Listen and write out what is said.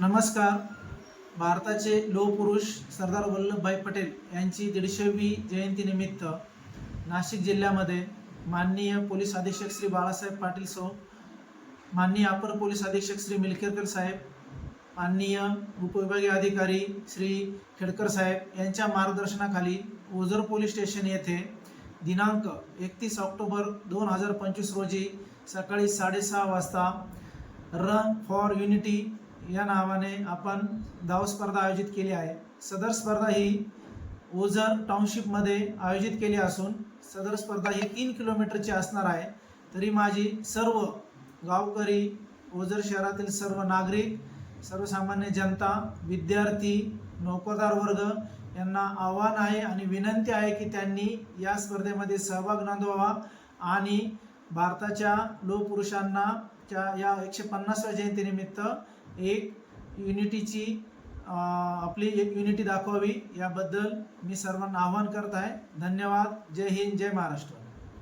नमस्कार. भारताचे लोहपुरुष सरदार वल्लभभाई पटेल यांची दीडशेवी जयंतीनिमित्त नाशिक जिल्ह्यामध्ये माननीय पोलीस अधीक्षक श्री बाळासाहेब पाटील सो माननीय अपर पोलीस अधीक्षक श्री मिलकेरकर साहेब माननीय उपविभागीय अधिकारी श्री खेडकर साहेब यांच्या मार्गदर्शनाखाली ओझर पोलीस स्टेशन येथे दिनांक एकतीस ऑक्टोबर दोन हजार पंचवीस रोजी सकाळी साडेसहा वाजता रन फॉर युनिटी या नावाने आपण धाव स्पर्धा आयोजित केली आहे. सदर स्पर्धा ही ओझर टाउनशिपमध्ये आयोजित केली असून सदर स्पर्धा ही तीन किलोमीटरची असणार आहे. तरी माझी सर्व गावकरी ओझर शहरातील सर्व नागरिक सर्वसामान्य जनता विद्यार्थी नोकरदार वर्ग यांना आव्हान आहे आणि विनंती आहे की त्यांनी या स्पर्धेमध्ये सहभाग नोंदवावा आणि भारताच्या लोकपुरुषांना त्या या एकशे पन्नासव्या जयंतीनिमित्त एक युनिटीची आपली एक युनिटी दाखवावी. याबद्दल मी सर्वांना आवाहन करत आहे. धन्यवाद. जय हिंद जय महाराष्ट्र.